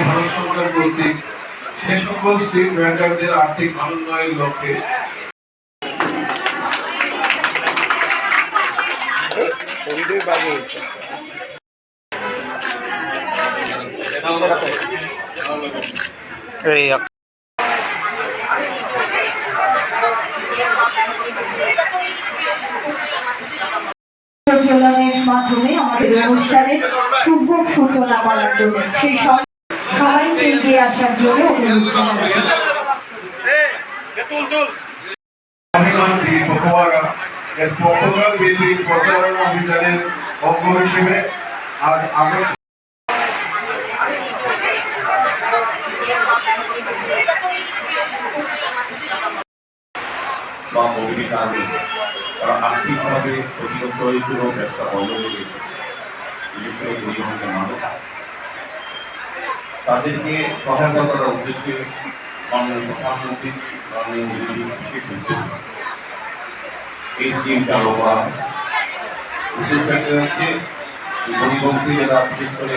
ভারত সরকার কর্তৃক সে সকল স্ট্রিট ভেন্ডারদের আর্থিক ভারোন্নয়নের লক্ষ্যে। এই শুভ সূচনা করার জন্য সেই সব সবাইকে এগিয়ে আসার জন্য অনুরোধ জানাচ্ছি এর পকুয়ার ভিত্তিক প্রচারণা অভিযানের অঙ্গ হিসেবে আজ আগস্ট বা মোবিলি কারণে তারা আর্থিকভাবে প্রতিরোধ ব্যবসা করে পরিবহনের মানুষ তাদেরকে সহায়তা করার উদ্দেশ্যে মাননীয় প্রধানমন্ত্রী মাননীয় মোদী শেখ হাসিনা এই স্কিম চালু করা। হচ্ছে যে যারা বিশেষ করে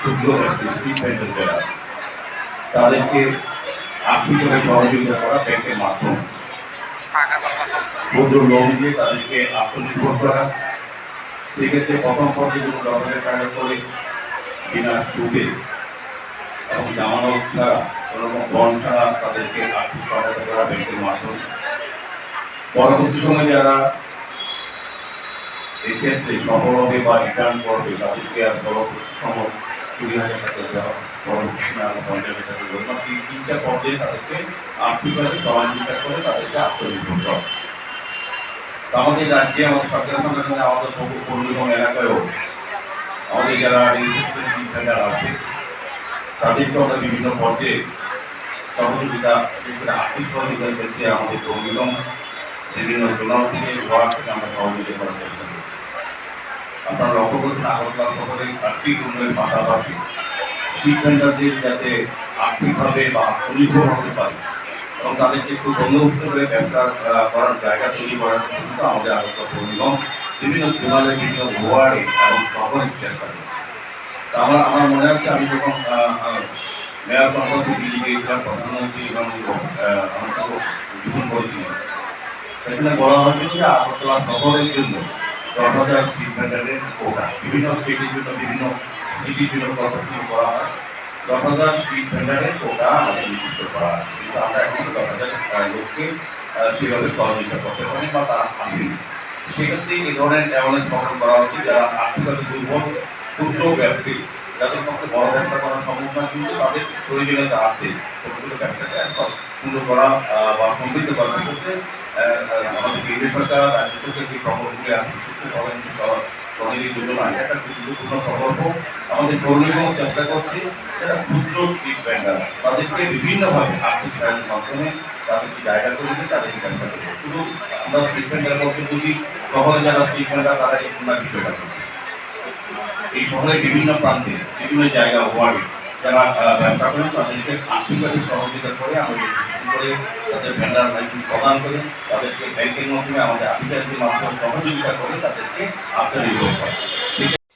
ক্ষুদ্র ব্যক্তি যারা তাদেরকে আর্থিকভাবে সহযোগিতা করা ব্যাংকের মাধ্যমে। ক্ষুদ্র লোন দিয়ে তাদেরকে আত্মনির্ভর করা। সেক্ষেত্রে প্রথম পর্যায়ে কোনো ধরনের টাকা করে বিনা সুদে এবং জামানত ছাড়া কোনো রকম ছাড়া তাদেরকে আর্থিক সহায়তা করা ব্যাংকের মাধ্যমে। পরবর্তী সময় যারা এক্ষেত্রে সফল হবে বা রিটার্ন করবে, তাদেরকে আর সময় কুড়ি হাজার টাকা দেওয়া পরবর্তী পঞ্চাশ হাজার টাকা তিন তিনটা পর্যায়ে তাদেরকে আর্থিকভাবে সহযোগিতা করে তাদেরকে আত্মনির্ভর করা আমাদের রাজ্যে আমাদের সরকারের সঙ্গে সঙ্গে আমাদের পরিবহন এলাকায়ও আমাদের যারা সেন্টার আছে, তাদেরকে আমরা বিভিন্ন পর্যায়ে সহযোগিতা আর্থিক সহযোগিতার ক্ষেত্রে আমাদের পরিবহন বিভিন্ন জোনাল থেকে ওয়ার্ড থেকে আমরা সহযোগিতা করার চেষ্টা করি। আপনারা লক্ষ্য করছেন, আগরতলা শহরে আর্থিক উন্নয়নের পাশাপাশি স্ট্রিট যাতে আর্থিকভাবে বা আত্মনির্ভর হতে পারে এবং তাদেরকে বন্দোবস্ত করে ব্যবসা করার জায়গা তৈরি করার কিন্তু আমাদের পৌর নিগম বিভিন্ন জোনালে বিভিন্ন ওয়ার্ডে এবং শহরে চেষ্টা করে আমার আমার মনে আছে আমি যখন মেয়র সম্পর্কে দিল্লি প্রধানমন্ত্রী এবং আমার উদ্বোধন করেছিলেন সেখানে বলা হয়েছিল যে আগরতলা শহরের জন্য দশ হাজার স্ট্রিট ভেন্ডারের কোটা বিভিন্ন স্টেটের জন্য বিভিন্ন সিটির জন্য করা হয়। দশ হাজার ভেন্ডারের কোটা আমাদের নির্দিষ্ট করা হয় কিন্তু আমরা এখন দশ হাজার লোককে সেভাবে সহযোগিতা করতে পারি বা তারা আসেনি সেক্ষেত্রে এই ধরনের অ্যাওয়ারনেস প্রোগ্রাম করা হচ্ছে, যারা আর্থিকভাবে দুর্বল, ক্ষুদ্র ব্যক্তি, যাদের পক্ষে বড় ব্যবসা করা সম্ভব না কিন্তু তাদের প্রয়োজনীয়তা আছে ছোটগুলো ব্যবসাকে একদম সুন্দর করা বা সমৃদ্ধ করার ক্ষেত্রে আমাদের কেন্দ্রীয় সরকার, রাজ্য থেকে যে প্রকল্পগুলি আছে, সেগুলো সবাই যোজনা একটা গুরুত্বপূর্ণ প্রকল্প আমাদের কর্মীরাও চেষ্টা করছে যারা ক্ষুদ্র স্ট্রিট ভেন্ডার তাদেরকে বিভিন্নভাবে আর্থিক সাহায্যের মাধ্যমে তাদেরকে জায়গা করে তাদেরকে ব্যবসা করবে শুধু আমরা স্ট্রিট ভেন্ডার বলতে শহরে যারা স্ট্রিট তারা এই করছে এই শহরের বিভিন্ন প্রান্তে, বিভিন্ন জায়গা ওয়ার্ডে যারা ব্যবসা করেন তাদেরকে আর্থিকভাবে সহযোগিতা করে, আমাদের করে, তাদের ভেন্ডার লাইসেন্স প্রদান করে, তাদেরকে ব্যাংকের মাধ্যমে আমাদের আফিসের মাধ্যমে সহযোগিতা করে, তাদেরকে আত্মনির্ভর করে।